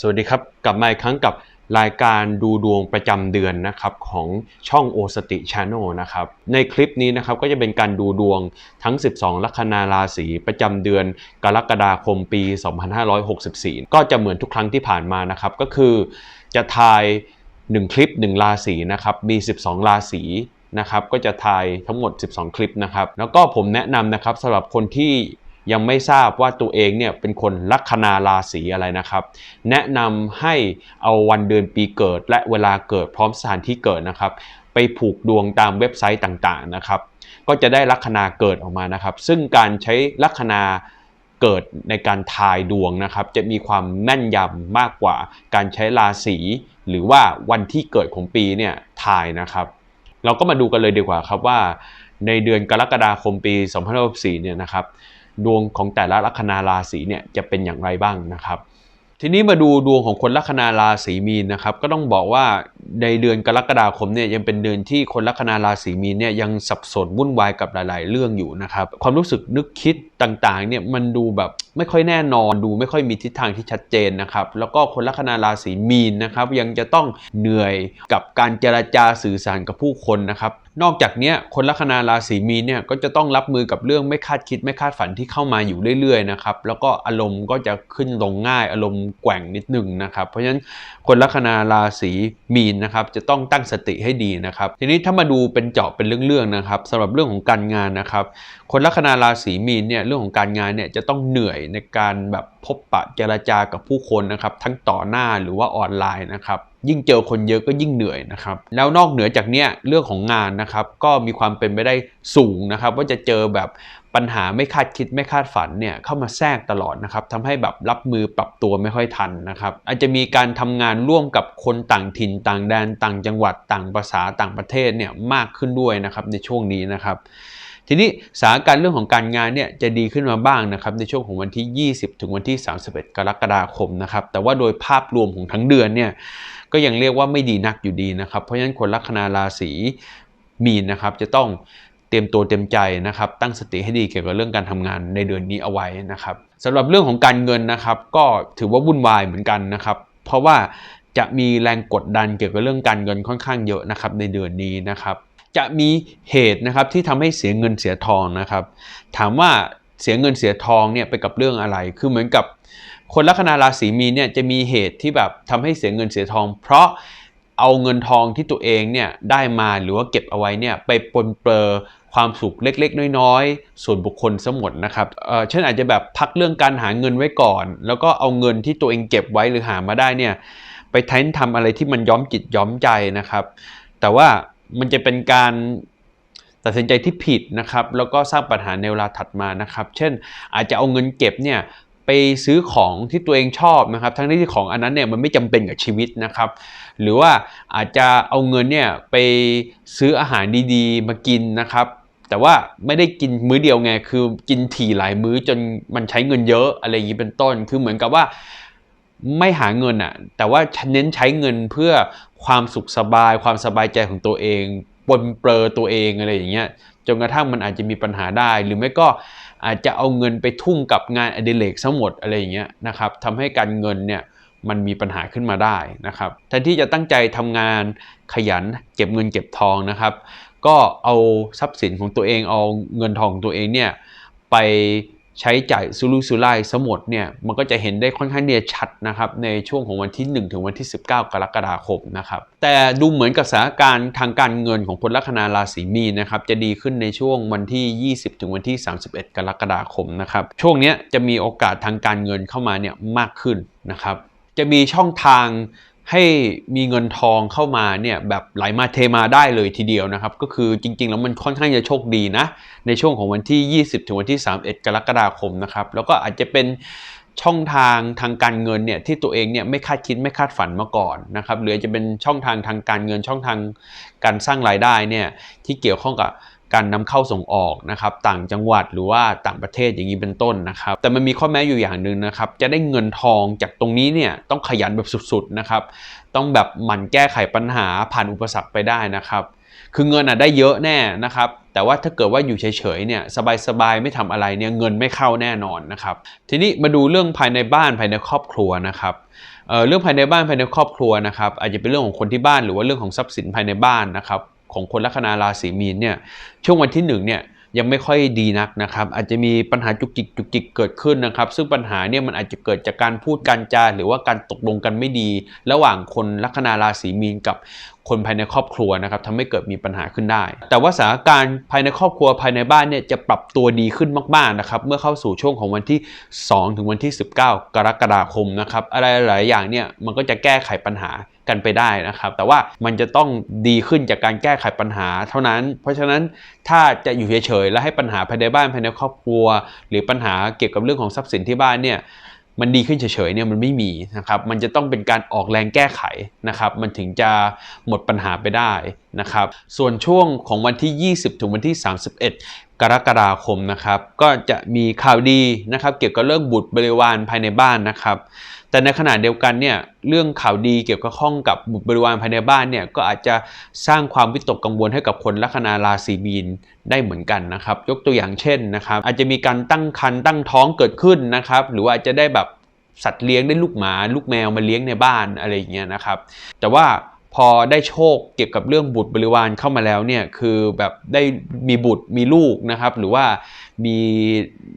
สวัสดีครับ กลับมาอีกครั้งกับรายการดูดวงประจำเดือนนะครับของช่องโอสติชานลนะครับในคลิปนี้นะครับก็จะเป็นการดูดวงทั้ง 12 ลัคนาราศีประจำเดือนกรกฎาคมปี 2564 ก็จะเหมือนทุกครั้งที่ผ่านมานะครับก็คือจะทาย 1 คลิป 1 ราศีนะครับมี 12 ราศีนะครับก็จะทายทั้งหมด 12 คลิปนะครับแล้วก็ผมแนะนำนะครับสำหรับคนที่ ยังไม่ทราบว่าตัวเองเนี่ยเป็นคนลัคนาราศีอะไรนะครับ แนะนำให้เอาวันเดือนปีเกิด และเวลาเกิดพร้อมสถานที่เกิดนะครับ ไปผูกดวงตามเว็บไซต์ต่างๆนะครับ ก็จะได้ลัคนาเกิดออกมานะครับ ซึ่งการใช้ลัคนาเกิดในการทายดวงนะครับ จะมีความแม่นยำมากกว่าการใช้ราศีหรือว่าวันที่เกิดของปีเนี่ยทายนะครับ เราก็มาดูกันเลยดีกว่าครับว่า ในเดือนกรกฎาคมปี 2564เนี่ยนะครับ ดวงของแต่ละลัคนาราศีเนี่ยจะเป็นอย่างไรบ้างนะครับ ทีนี้มาดูดวงของคนลัคนาราศีมีนนะครับ ก็ต้องบอกว่าในเดือนกรกฎาคมเนี่ยยังเป็นเดือนที่คนลัคนาราศีมีนเนี่ยยังสับสนวุ่นวายกับหลาย ๆ เรื่องอยู่นะครับ ความรู้สึกนึกคิดต่าง ๆ เนี่ยมันดูแบบไม่ค่อยแน่นอนดูไม่ค่อยมีทิศทางที่ชัดเจนนะครับ แล้วก็คนลัคนาราศีมีนนะครับ ยังจะต้องเหนื่อยกับการเจรจาสื่อสารกับผู้คนนะครับ นอกจากนี้คนลัคนาราศีมีนเนี่ยก็จะต้องรับมือกับเรื่องไม่คาดคิดไม่คาดฝันที่เข้ามาอยู่เรื่อยๆนะครับแล้วก็อารมณ์ก็จะขึ้นลงง่ายอารมณ์แกว่งนิดนึงนะครับเพราะฉะนั้นคนลัคนาราศีมีนนะครับจะต้องตั้งสติให้ดีนะครับ ทีนี้ถ้ามาดูเป็นเจาะเป็นเรื่องๆนะครับสำหรับเรื่องของการงานนะครับ คนลัคนาราศีมีนเนี่ยเรื่องของการงานเนี่ยจะต้องเหนื่อยในการแบบพบปะเจรจากับผู้คนนะครับทั้งต่อหน้าหรือว่าออนไลน์นะครับ ยิ่งเจอคนเยอะก็ยิ่งเหนื่อยนะครับแล้วนอกเหนือจากเนี้ยเรื่องของงานนะครับก็มีความเป็นไปได้สูงนะครับว่าจะเจอแบบปัญหาไม่คาดคิดไม่คาดฝันเนี่ยเข้ามาแทรกตลอดนะครับทำให้แบบรับมือปรับตัวไม่ค่อยทันนะครับอาจจะมีการทำงานร่วมกับคนต่างถิ่นต่างแดนต่างจังหวัดต่างภาษาต่างประเทศเนี่ยมากขึ้นด้วยนะครับในช่วงนี้นะครับทีนี้สถานการณ์เรื่องของการงานเนี่ยจะดีขึ้นมาบ้างนะครับในช่วงของวันที่ 20 ถึงวันที่ 31 กรกฎาคมนะครับแต่ว่าโดยภาพรวมของทั้งเดือนเนี่ยก็ยังเรียกว่าไม่ดีนักอยู่ดีนะครับ เพราะฉะนั้นคนลัคนาราศีมีนนะครับจะต้องเตรียมตัวเตรียมใจนะครับ ตั้งสติให้ดีเกี่ยวกับเรื่องการทำงานในเดือนนี้เอาไว้นะครับสำหรับเรื่องของการเงินนะครับ ก็ถือว่าวุ่นวายเหมือนกันนะครับ เพราะว่าจะมีแรงกดดันเกี่ยวกับเรื่องการเงินค่อนข้างเยอะนะครับในเดือนนี้นะครับจะมีเหตุนะครับที่ทำให้เสียเงินเสียทองนะครับ ถามว่าเสียเงินเสียทองเนี่ยไปกับเรื่องอะไร คือเหมือนกับ คนลัคนาราศีมีนเนี่ยจะมีเหตุที่แบบทำให้เสียเงินเสียทอง เพราะเอาเงินทองที่ตัวเองเนี่ยได้มาหรือว่าเก็บเอาไว้เนี่ยไปปนเปื้อความสุขเล็กๆ น้อยๆ ส่วนบุคคลสมดนะครับเออเช่นอาจจะแบบพักเรื่องการหาเงินไว้ก่อน แล้วก็เอาเงินที่ตัวเองเก็บไว้หรือหามาได้เนี่ยไปแทนทำอะไรที่มันย้อมจิตย้อมใจนะครับ แต่ว่ามันจะเป็นการตัดสินใจที่ผิดนะครับ แล้วก็สร้างปัญหาในเวลาถัดมานะครับ เช่นอาจจะเอาเงินเก็บเนี่ย ไปซื้อของที่ตัวเองชอบนะครับ ทั้งที่ของอันนั้นเนี่ยมันไม่จำเป็นกับชีวิตนะครับ หรือว่าอาจจะเอาเงินเนี่ยไปซื้ออาหารดีๆ มากินนะครับแต่ว่าไม่ได้กินมื้อเดียวไง คือกินถี่หลายมื้อจนมันใช้เงินเยอะอะไรอย่างนี้เป็นต้น คือเหมือนกับว่าไม่หาเงินอะ่ะ แต่ว่าเน้นใช้เงินเพื่อความสุขสบาย ความสบายใจของตัวเอง ปนเปื้อตัวเองอะไรอย่างเงี้ย จนกระทั่งมันอาจจะมีปัญหาได้ หรือไม่ก็ อาจจะเอาเงินไปทุ่มกับงานอดิเรกทั้งหมดอะไรอย่างเงี้ยนะครับทำให้การเงินเนี่ยมันมีปัญหาขึ้นมาได้นะครับแทนที่จะตั้งใจทำงานขยันเก็บเงินเก็บทองนะครับ ก็เอาทรัพย์สินของตัวเองเอาเงินทองของตัวเองเนี่ยไป ใช้จ่ายซุรุ่ยซุร่ายสมดเนี่ยมันก็จะเห็นได้ค่อนข้างเนี่ยชัดนะครับในช่วงของวันที่ 1 ถึงวันที่ 19 กรกฎาคมนะครับแต่ดูเหมือนกับสถานการณ์ทางการเงินของคนลัคนาราศีมีนนะครับจะดีขึ้นในช่วงวันที่ 20 ถึงวันที่ 31 กรกฎาคมนะครับช่วงนี้จะมีโอกาสทางการเงินเข้ามาเนี่ยมากขึ้นนะครับจะมีช่องทาง ให้มีเงินทองเข้ามาเนี่ยแบบไหลมาเทมาได้เลยทีเดียวนะครับ ก็คือจริงๆ แล้วมันค่อนข้างจะโชคดีนะ ในช่วงของวันที่ 20 ถึงวันที่ 31 กรกฎาคมนะครับ แล้วก็อาจจะเป็นช่องทางทางการเงินเนี่ยที่ตัวเองเนี่ยไม่คาดคิดไม่คาดฝันมาก่อนนะครับหรือจะเป็นช่องทางทางการเงินช่องทางการสร้างรายได้เนี่ยที่เกี่ยวข้องกับ การนำเข้าส่งออกนะครับต่างจังหวัดหรือว่าต่างประเทศอย่างนี้เป็นต้นนะครับ แต่มันมีข้อแม้อยู่อย่างหนึ่งนะครับ จะได้เงินทองจากตรงนี้เนี่ยต้องขยันแบบสุดๆนะครับ ต้องแบบหมั่นแก้ไขปัญหาผ่านอุปสรรคไปได้นะครับ คือเงินอะได้เยอะแน่นะครับ แต่ว่าถ้าเกิดว่าอยู่เฉยๆเนี่ยสบายๆไม่ทำอะไรเนี่ยเงินไม่เข้าแน่นอนนะครับ ทีนี้มาดูเรื่องภายในบ้านภายในครอบครัวนะครับเเรื่องภายในบ้านภายในครอบครัวนะครับ อาจจะเป็นเรื่องของคนที่บ้านหรือว่าเรื่องของทรัพย์สินภายในบ้านนะครับ ของคนลัคนาราศีมีนเนี่ยช่วงวันที่1เนี่ยยังไม่ค่อยดีนักนะครับอาจจะมีปัญหาจุกจิกจุกจิกเกิดขึ้นนะครับ ซึ่งปัญหาเนี่ยมันอาจจะเกิดจากการพูดการจาหรือว่าการตกลงกันไม่ดี ระหว่างคนลัคนาราศีมีนกับ คนภายในครอบครัวนะครับทำให้เกิดมีปัญหาขึ้นได้ แต่ว่าสถานการณ์ภายในครอบครัวภายในบ้านเนี่ยจะปรับตัวดีขึ้นมากๆนะครับเมื่อเข้าสู่ช่วงของวันที่ 2 ถึงวันที่ 19 กรกฎาคมนะครับอะไรหลายอย่างเนี่ยมันก็จะแก้ไขปัญหากันไปได้นะครับ แต่ว่ามันจะต้องดีขึ้นจากการแก้ไขปัญหาเท่านั้น เพราะฉะนั้นถ้าจะอยู่เฉยๆแล้วให้ปัญหาภายในบ้านภายในครอบครัว หรือปัญหาเกี่ยวกับเรื่องของทรัพย์สินที่บ้านเนี่ย มันดีขึ้นเฉยๆเนี่ยมันไม่มีนะครับ มันจะต้องเป็นการออกแรงแก้ไขนะครับ มันถึงจะหมดปัญหาไปได้นะครับ ส่วนช่วงของวันที่ 20 ถึงวันที่ 31 กรกฎาคมนะครับ ก็จะมีข่าวดีนะครับ เกี่ยวกับเรื่องบุตรบริวารภายในบ้านนะครับ แต่ในขณะเดียวกันเนี่ยเรื่องข่าวดีเกี่ยวกับข้องกับบุตรบริวารภายในบ้านเนี่ยก็อาจจะสร้างความวิตกกังวลให้กับคนลัคนาราศีมีนได้เหมือนกันนะครับ ยกตัวอย่างเช่นนะครับ อาจจะมีการตั้งครรภ์ตั้งท้องเกิดขึ้นนะครับ หรือว่าอาจจะได้แบบสัตว์เลี้ยงได้ลูกหมา ลูกแมวมาเลี้ยงในบ้านอะไรอย่างเงี้ยนะครับ แต่ว่า พอได้โชคเกี่ยวกับเรื่องบุตรบริวารเข้ามาแล้วเนี่ยคือแบบได้มีบุตรมีลูกนะครับ หรือว่ามี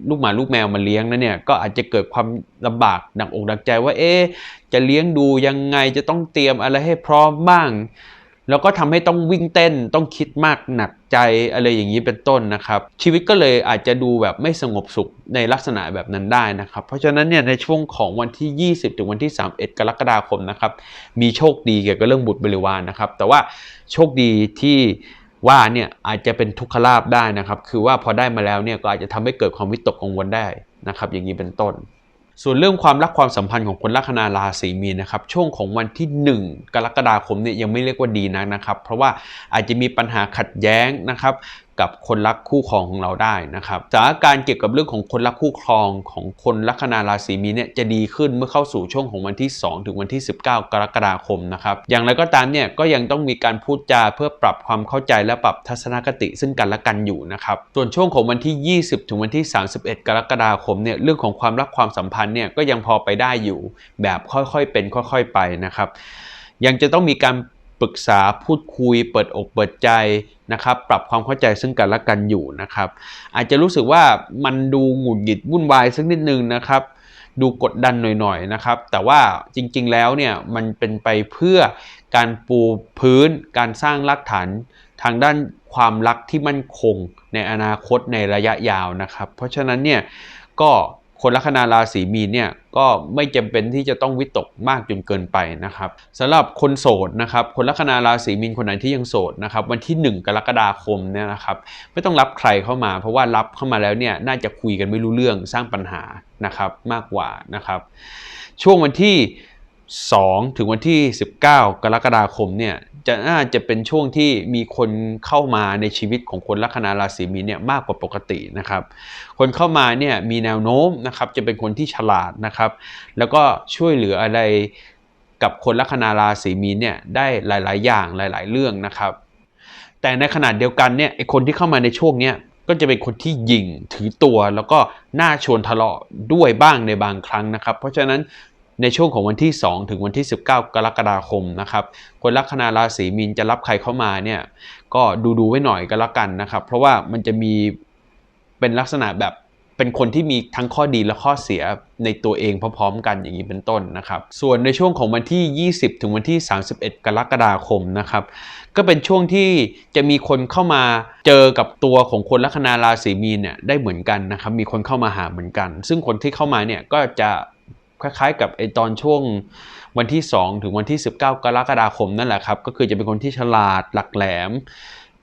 ลูกหมาลูกแมวมาเลี้ยงนะเนี่ยก็อาจจะเกิดความลำบากหนักอกหนักใจว่าเอ๊จะเลี้ยงดูยังไงจะต้องเตรียมอะไรให้พร้อมบ้าง แล้วก็ทำให้ต้องวิ่งเต้นต้องคิดมากหนักใจอะไรอย่างนี้เป็นต้นนะครับ ชีวิตก็เลยอาจจะดูแบบไม่สงบสุขในลักษณะแบบนั้นได้นะครับ เพราะฉะนั้นเนี่ยในช่วงของวันที่ 20 ถึงวันที่ 31 กรกฎาคมนะครับ มีโชคดีเกี่ยวกับเรื่องบุตรบริวารนะครับ แต่ว่าโชคดีที่ว่าเนี่ยอาจจะเป็นทุกขลาบได้นะครับ คือว่าพอได้มาแล้วเนี่ยก็อาจจะทำให้เกิดความวิตกกังวลได้นะครับ อย่างนี้เป็นต้น ส่วนเรื่องความรักความสัมพันธ์ของคนลัคนาราศีมีนนะครับช่วงของวันที่ 1 กรกฎาคมเนี่ยยังไม่เรียกว่าดีนักนะครับ เพราะว่าอาจจะมีปัญหาขัดแย้งนะครับ กับคนรักคู่ครองของเราได้นะครับสถานการณ์เกี่ยวกับเรื่องของคนรักคู่ครองของคนลัคนาราศีมีเนี่ยจะดีขึ้นเมื่อเข้าสู่ช่วงของวันที่ 2 ถึงวันที่ 19 กรกฎาคมนะครับอย่างไรก็ตามเนี่ยก็ยังต้องมีการพูดจาเพื่อปรับความเข้าใจและปรับทัศนคติซึ่งกันและกันอยู่นะครับส่วนช่วงของวันที่ 20 ถึงวันที่ 31 กรกฎาคมเนี่ยเรื่องของความรักความสัมพันธ์เนี่ยก็ยังพอไปได้อยู่ แบบค่อยๆเป็นค่อยๆไปนะครับ ยังจะต้องมีการปรึกษาพูดคุยเปิดอกเปิดใจ นะครับปรับความเข้าใจซึ่งกันและกันอยู่นะครับอาจจะรู้สึกว่ามันดูหงุดหงิดวุ่นวายสักนิดนึงนะครับดูกดดันหน่อยๆนะครับ แต่ว่าจริงๆแล้วเนี่ยมันเป็นไปเพื่อการปูพื้นการสร้างรากฐานทางด้านความรักที่มั่นคงในอนาคตในระยะยาวนะครับ เพราะฉะนั้นเนี่ยก็ คนลัคนาราศีมีนเนี่ยก็ไม่จำเป็นที่จะต้องวิตกมากจนเกินไปนะครับสำหรับคนโสดนะครับคนลัคนาราศีมีนคนไหนที่ยังโสดนะครับวันที่ 1 กรกฎาคมเนี่ยนะครับไม่ต้องรับใครเข้ามา เพราะว่ารับเข้ามาแล้วเนี่ยน่าจะคุยกันไม่รู้เรื่องสร้างปัญหานะครับมากกว่านะครับช่วงวันที่ 2 ถึงวันที่ 19 กรกฎาคมเนี่ย จะน่าจะเป็นช่วงที่มีคนเข้ามาในชีวิตของคนลัคนาราศีมีนเนี่ยมากกว่าปกตินะครับ คนเข้ามาเนี่ยมีแนวโน้มนะครับจะเป็นคนที่ฉลาดนะครับ แล้วก็ช่วยเหลืออะไรกับคนลัคนาราศีมีนเนี่ยได้หลาย ๆ อย่างหลาย ๆ เรื่องนะครับ แต่ในขณะเดียวกันเนี่ยไอคนที่เข้ามาในช่วงเนี้ยก็จะเป็นคนที่ยิงถือตัวแล้วก็น่าชวนทะเลาะด้วยบ้างในบางครั้งนะครับ เพราะฉะนั้น ในช่วงของวันที่ 2 ถึงวันที่ 19 กรกฎาคมนะครับ คนลัคนาราศีมีนจะรับใครเข้ามาเนี่ยก็ดูดูไว้หน่อยก็แล้วกันนะครับ เพราะว่ามันจะมีเป็นลักษณะแบบเป็นคนที่มีทั้งข้อดีและข้อเสียในตัวเองพร้อมๆกันอย่างนี้เป็นต้นนะครับ ส่วนในช่วงของวันที่ 20 ถึงวันที่ 31 กรกฎาคมนะครับ ก็เป็นช่วงที่จะมีคนเข้ามาเจอกับตัวของคนลัคนาราศีมีนเนี่ยได้เหมือนกันนะครับ มีคนเข้ามาหาเหมือนกัน ซึ่งคนที่เข้ามาเนี่ยก็จะ คล้ายๆ กับไอตอนช่วงวันที่ 2 ถึงวันที่ 19 กรกฎาคมนั่นแหละครับ ก็คือจะเป็นคนที่ฉลาดหลักแหลม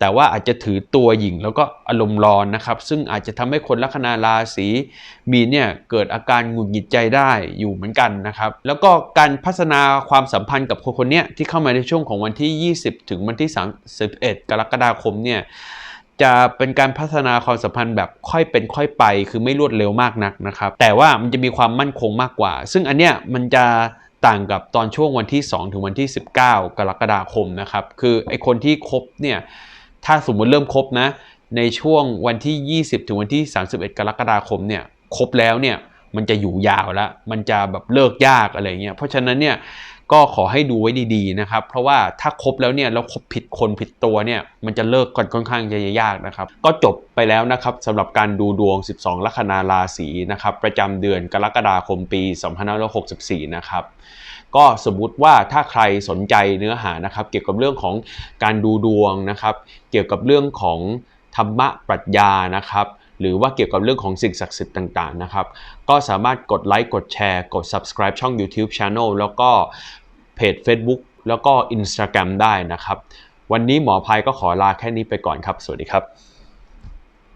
แต่ว่าอาจจะถือตัวหญิงแล้วก็อารมณ์ร้อนนะครับ ซึ่งอาจจะทำให้คนลัคนาราศีมีเนี่ยเกิดอาการหงุดหงิดใจได้อยู่เหมือนกันนะครับ แล้วก็การพัฒนาความสัมพันธ์กับคนคนนี้ที่เข้ามาในช่วงของวันที่ 20 ถึงวันที่ 31 กรกฎาคมเนี่ย จะเป็นการพัฒนาความสัมพันธ์แบบค่อยเป็นค่อยไป คือไม่รวดเร็วมากนักนะครับ แต่ว่ามันจะมีความมั่นคงมากกว่า ซึ่งอันเนี้ยมันจะต่างกับตอนช่วงวันที่ 2 ถึงวันที่ 19 กรกฎาคมนะครับ คือไอคนที่คบเนี่ย ถ้าสมมติเริ่มคบนะ ในช่วงวันที่ 20 ถึงวันที่ 31 กรกฎาคมเนี่ย คบแล้วเนี่ย มันจะอยู่ยาวแล้ว มันจะแบบเลิกยากอะไรเงี้ย เพราะฉะนั้นเนี่ย ก็ขอให้ดูไว้ดีๆนะครับ เพราะว่าถ้าครบแล้วเนี่ยแล้วครบผิดคนผิดตัวเนี่ยมันจะเลิกกันค่อนข้างจะยากนะครับ ก็จบไปแล้วนะครับสำหรับการดูดวง 12 ลัคนาราศีนะครับ ประจำเดือนกรกฎาคมปี 2564 นะครับก็สมมุติว่าถ้าใครสนใจเนื้อหานะครับ เกี่ยวกับเรื่องของการดูดวงนะครับ เกี่ยวกับเรื่องของธรรมะปรัชญานะครับ หรือว่าเกี่ยวกับเรื่องของสิ่งศักดิ์สิทธิ์ต่างๆนะครับ ก็สามารถกดไลค์กดแชร์ กด subscribe ช่อง YouTube Channel แล้วก็เพจ Facebook แล้วก็ Instagram ได้นะครับ วันนี้หมอภัยก็ขอลาแค่นี้ไปก่อนครับ สวัสดีครับ